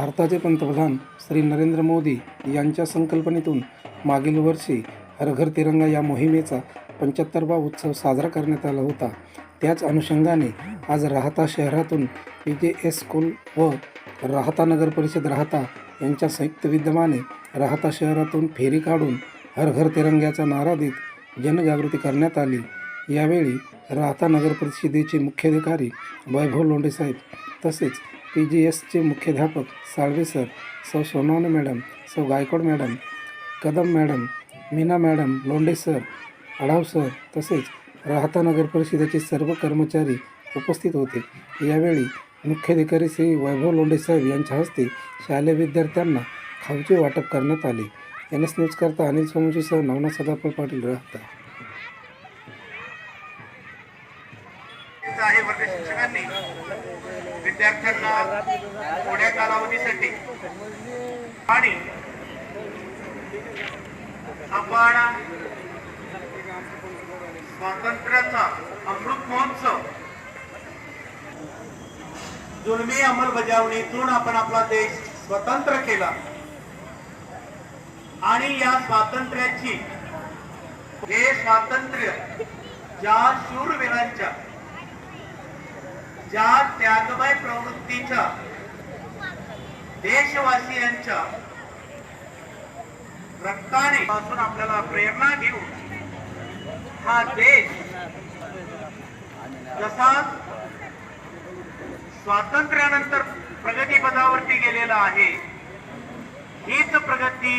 भारताचे पंतप्रधान श्री नरेंद्र मोदी यांच्या संकल्पनेतून मागील वर्षी हर घर तिरंगा या मोहिमेचा पंच्याहत्तरवा उत्सव साजरा करण्यात आला होता. त्याच अनुषंगाने आज राहता शहरातून पी जे एस स्कूल व राहता नगर परिषद राहता यांच्या संयुक्त विद्यमाने राहता शहरातून फेरी काढून हर घर तिरंग्याचा नारा देत जनजागृती करण्यात आली. यावेळी राहता नगर परिषदेचे मुख्याधिकारी वैभव लोंडेसाहेब तसेच पी जी एसचे मुख्याध्यापक साळवे सर सौ सोनवणे मॅडम सौ Gaikwad madam Kadam madam Meena madam Londe sir Adhav sir तसेच राहता नगर परिषदेचे सर्व कर्मचारी उपस्थित होते. यावेळी मुख्याधिकारी श्री वैभव लोंडे साहेब यांच्या हस्ते शालेय विद्यार्थ्यांना खाऊचे वाटप करण्यात आले. एन एस न्यूज करता अनिल सोमजीसह नवना सदाफळ पाटील राहता. गरजेचं आहे वर्ग शिक्षकांनी. विद्यार्थ्यांना थोड्या कालावधीसाठी आणि आपण स्वातंत्र्याचा अमृत महोत्सव जुलमी अंमलबजावणीतून आपण आपला देश स्वतंत्र केला. आणि या स्वातंत्र्याची हे स्वातंत्र्य ज्या शूरवीरांच्या ज्या त्यागमय प्रवृत्तीच्या देशवासियांच्या रक्ताने पासून आपल्याला प्रेरणा घेऊन हा देश जसा स्वातंत्र्यानंतर प्रगतीपथावरती गेलेला आहे हीच प्रगती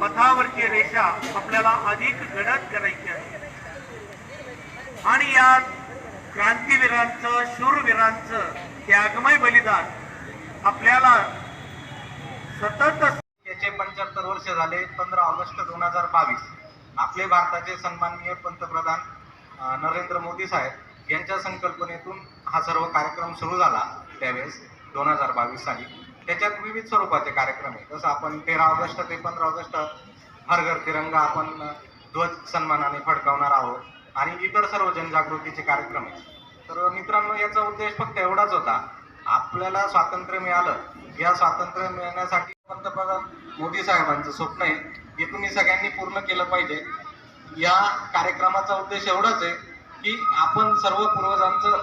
पथावरची रेषा आपल्याला अधिक गडद करायची आहे. आणि यात क्रांतीवीरांचं शूरवीरांचं त्यागमय बलिदान आपल्याला सतत याचे पंच्याहत्तर वर्ष झाले पंधरा ऑगस्ट दोन हजार बावीस. आपले भारताचे सन्माननीय पंतप्रधान नरेंद्र मोदी साहेब यांच्या संकल्पनेतून हा सर्व कार्यक्रम सुरू झाला त्यावेळेस दोन हजार बावीस साली. त्याच्यात विविध स्वरूपाचे कार्यक्रम आहे जसं आपण तेरा ऑगस्ट ते पंधरा ऑगस्ट हर घर तिरंगा आपण ध्वज सन्मानाने फडकावणार आहोत. आणि इतर सर्व जनजागृतीचे कार्यक्रम आहेत. तर मित्रांनो याचा उद्देश फक्त एवढाच होता आपल्याला स्वातंत्र्य मिळालं. या स्वातंत्र्य मिळण्यासाठी पंतप्रधान मोदी साहेबांचं स्वप्न आहे हे तुम्ही सगळ्यांनी पूर्ण केलं पाहिजे. या कार्यक्रमाचा उद्देश एवढाच आहे की आपण सर्व पूर्वजांचं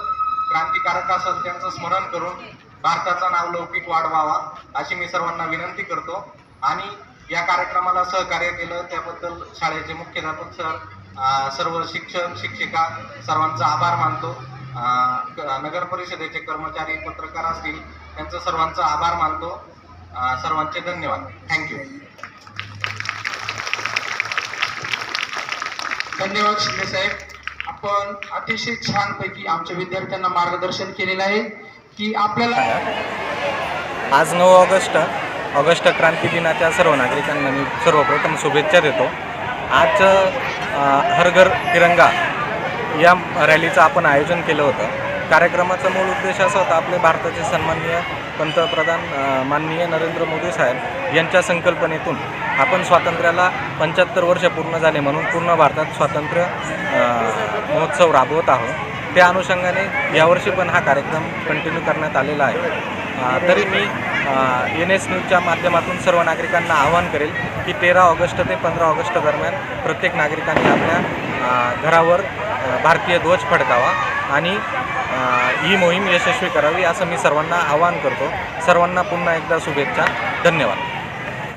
क्रांतिकारक असेल त्यांचं स्मरण करून भारताचा नाव लौकिक वाढवावा अशी मी सर्वांना विनंती करतो. आणि या कार्यक्रमाला सहकार्य केलं त्याबद्दल शाळेचे मुख्याध्यापक सर सर्व शिक्षक शिक्षिका सर्वांचा आभार मानतो. नगर परिषदेचे कर्मचारी पत्रकार असतील त्यांचा सर्वांचा आभार मानतो. सर्वांचे धन्यवाद. थँक्यू धन्यवाद शिंदे साहेब. आपण अतिशय छानपैकी आमच्या विद्यार्थ्यांना मार्गदर्शन केलेलं आहे की आपल्याला आज नऊ ऑगस्ट ऑगस्ट क्रांती दिनाच्या सर्व नागरिकांना मी सर्वप्रथम शुभेच्छा देतो. आज हर घर तिरंगा या रॅलीचं आपण आयोजन केलं होतं. कार्यक्रमाचा मूळ उद्देश असा होता आपले भारताचे सन्माननीय पंतप्रधान माननीय नरेंद्र मोदी साहेब यांच्या संकल्पनेतून आपण स्वातंत्र्याला पंच्याहत्तर वर्ष पूर्ण झाले म्हणून पूर्ण भारतात स्वातंत्र्य महोत्सव राबवत आहोत. त्या अनुषंगाने यावर्षी पण हा कार्यक्रम कंटिन्यू करण्यात आलेला आहे. तरी मी एन एस न्यूजच्या माध्यमातून सर्व नागरिकांना आवाहन करेल की तेरा ऑगस्ट ते पंधरा ऑगस्ट दरम्यान प्रत्येक नागरिकांनी आपल्या घरावर भारतीय ध्वज फडकावा आणि ही मोहीम यशस्वी करावी असं मी सर्वांना आवाहन करतो. सर्वांना पुन्हा एकदा शुभेच्छा. धन्यवाद.